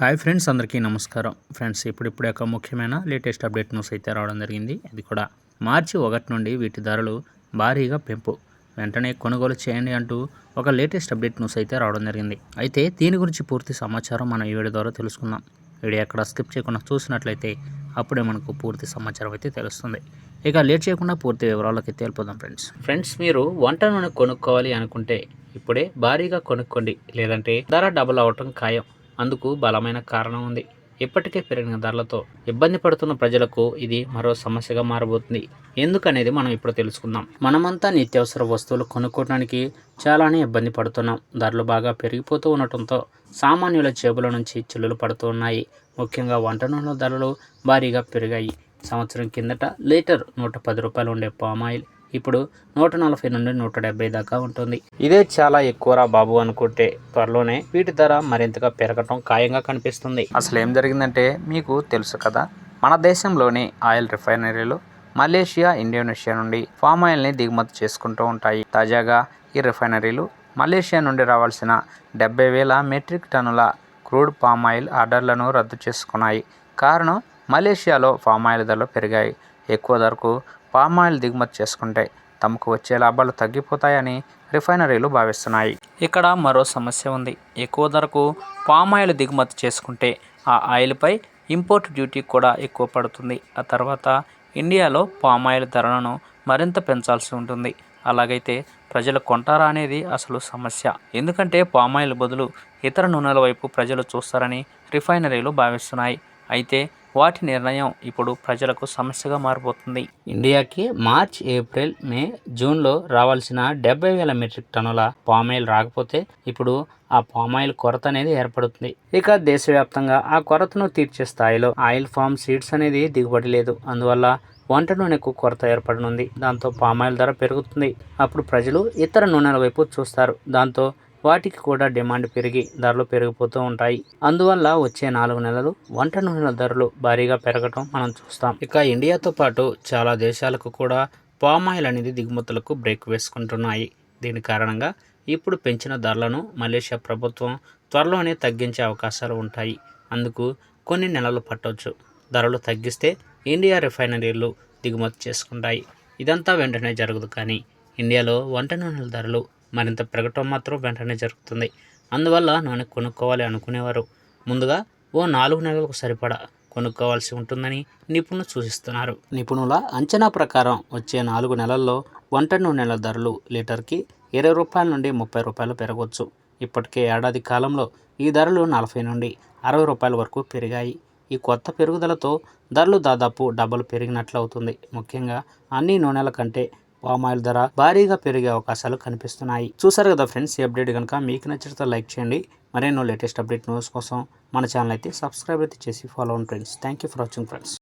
Hi friends అందరికీ నమస్కారం. Friends ఇప్పుడిప్పుడు యొక్క ముఖ్యమైన లేటెస్ట్ అప్డేట్ న్యూస్ అయితే రావడం జరిగింది. అది కూడా మార్చి ఒకటి నుండి వీటి ధరలు భారీగా పెంపు. వెంటనే కొనుగోలు చేయండి అంటూ ఒక లేటెస్ట్ అప్డేట్ న్యూస్ అయితే రావడం జరిగింది. అయితే దీని గురించి పూర్తి సమాచారం మనం ఈ వీడియో ద్వారా తెలుసుకుందాం. వీడియో ఎక్కడ స్కిప్ చేయకుండా చూసినట్లయితే అప్పుడే మనకు పూర్తి సమాచారం అయితే తెలుస్తుంది. ఇక లేట్ చేయకుండా పూర్తి వివరాలకి తెలిపోదాం ఫ్రెండ్స్. ఫ్రెండ్స్ మీరు వంట నూనె కొనుక్కోవాలి అనుకుంటే ఇప్పుడే భారీగా కొనుక్కోండి. లేదంటే ధర డబుల్ అవటం ఖాయం. అందుకు బలమైన కారణం ఉంది. ఇప్పటికే పెరిగిన ధరలతో ఇబ్బంది పడుతున్న ప్రజలకు ఇది మరో సమస్యగా మారబోతుంది. ఎందుకనేది మనం ఇప్పుడు తెలుసుకుందాం. మనమంతా నిత్యావసర వస్తువులు కొనుక్కోవడానికి చాలానే ఇబ్బంది పడుతున్నాం. ధరలు బాగా పెరిగిపోతూ ఉండటంతో సామాన్యుల జేబుల నుంచి చిల్లులు పడుతూ ఉన్నాయి. ముఖ్యంగా వంట నూనెల ధరలు భారీగా పెరిగాయి. సంవత్సరం కిందట లీటర్ నూట పది రూపాయలు ఉండే పామాయిల్ ఇప్పుడు నూట నలభై నుండి నూట డెబ్బై దాకా ఉంటుంది. ఇదే చాలా ఎక్కువరా బాబు అనుకుంటే త్వరలోనే వీటి ధర మరింతగా పెరగటం ఖాయంగా కనిపిస్తుంది. అసలు ఏం జరిగిందంటే మీకు తెలుసు కదా మన దేశంలోని ఆయిల్ రిఫైనరీలు మలేషియా ఇండోనేషియా నుండి ఫామ్ ఆయిల్ని దిగుమతి చేసుకుంటూ ఉంటాయి. తాజాగా ఈ రిఫైనరీలు మలేషియా నుండి రావాల్సిన డెబ్బై వేల మెట్రిక్ టన్నుల క్రూడ్ పామ్ ఆయిల్ ఆర్డర్లను రద్దు చేసుకున్నాయి. కారణం మలేషియాలో పామ్ ఆయిల్ ధరలు పెరిగాయి. ఎక్కువ ధరకు పామ్ ఆయిల్ దిగుమతి చేసుకుంటే తమకు వచ్చే లాభాలు తగ్గిపోతాయని రిఫైనరీలు భావిస్తున్నాయి. ఇక్కడ మరో సమస్య ఉంది. ఎక్కువ ధరకు పామ్ ఆయిల్ దిగుమతి చేసుకుంటే ఆ ఆయిల్పై ఇంపోర్ట్ డ్యూటీ కూడా ఎక్కువ పడుతుంది. ఆ తర్వాత ఇండియాలో పామ్ ఆయిల్ ధరలను మరింత పెంచాల్సి ఉంటుంది. అలాగైతే ప్రజలు కొంటారా అనేది అసలు సమస్య. ఎందుకంటే పామ్ ఆయిల్ బదులు ఇతర నూనెల వైపు ప్రజలు చూస్తారని రిఫైనరీలు భావిస్తున్నాయి. అయితే వాటి నిర్ణయం ఇప్పుడు ప్రజలకు సమస్యగా మారిపోతుంది. ఇండియాకి మార్చ్ ఏప్రిల్ మే జూన్లో రావాల్సిన డెబ్బై వేల మెట్రిక్ టన్నుల పామాయిల్ రాకపోతే ఇప్పుడు ఆ పామాయిల్ కొరత అనేది ఏర్పడుతుంది. ఇక దేశవ్యాప్తంగా ఆ కొరతను తీర్చే స్థాయిలో ఆయిల్ ఫామ్ సీడ్స్ అనేది దిగుబడి లేదు. అందువల్ల వంట నూనెకు కొరత ఏర్పడనుంది. దాంతో పామాయిల్ ధర పెరుగుతుంది. అప్పుడు ప్రజలు ఇతర నూనెల వైపు చూస్తారు. దాంతో వాటికి కూడా డిమాండ్ పెరిగి ధరలు పెరిగిపోతూ ఉంటాయి. అందువల్ల వచ్చే నాలుగు నెలలు వంట నూనెల ధరలు భారీగా పెరగటం మనం చూస్తాం. ఇక ఇండియాతో పాటు చాలా దేశాలకు కూడా పామ్ ఆయిల్ అనేది దిగుమతులకు బ్రేక్ వేసుకుంటున్నాయి. దీని కారణంగా ఇప్పుడు పెంచిన ధరలను మలేషియా ప్రభుత్వం త్వరలోనే తగ్గించే అవకాశాలు ఉంటాయి. అందుకు కొన్ని నెలలు పట్టవచ్చు ధరలు తగ్గిస్తే ఇండియా రిఫైనరీలు దిగుమతి చేసుకుంటాయి. ఇదంతా వెంటనే జరగదు కానీ ఇండియాలో వంట నూనెల ధరలు మరింత ప్రకటన మాత్రం వెంటనే జరుగుతుంది. అందువల్ల నూనె కొనుక్కోవాలి అనుకునేవారు. ముందుగా ఓ నాలుగు నెలలకు సరిపడా కొనుక్కోవాల్సి ఉంటుందని నిపుణులు సూచిస్తున్నారు. నిపుణుల అంచనా ప్రకారం వచ్చే నాలుగు నెలల్లో వంట నూనెల ధరలు లీటర్కి ఇరవై రూపాయల నుండి ముప్పై రూపాయలు పెరగవచ్చు ఇప్పటికే ఏడాది కాలంలో ఈ ధరలు నలభై నుండి అరవై రూపాయల వరకు పెరిగాయి. ఈ కొత్త పెరుగుదలతో ధరలు దాదాపు డబ్బులు పెరిగినట్లు అవుతుంది ముఖ్యంగా అన్ని నూనెల కంటే పామాయిల్ ధర భారీగా పెరిగే అవకాశాలు కనిపిస్తున్నాయి. చూసారు కదా ఫ్రెండ్స్ ఈ అప్డేట్ కనుక మీకు నచ్చితే లైక్ చేయండి. మరెన్నో లేటెస్ట్ అప్డేట్ న్యూస్ కోసం మన ఛానల్ అయితే సబ్స్క్రైబ్ అయితే చేసి ఫాలో అవ్వండి friends. Thank you for watching friends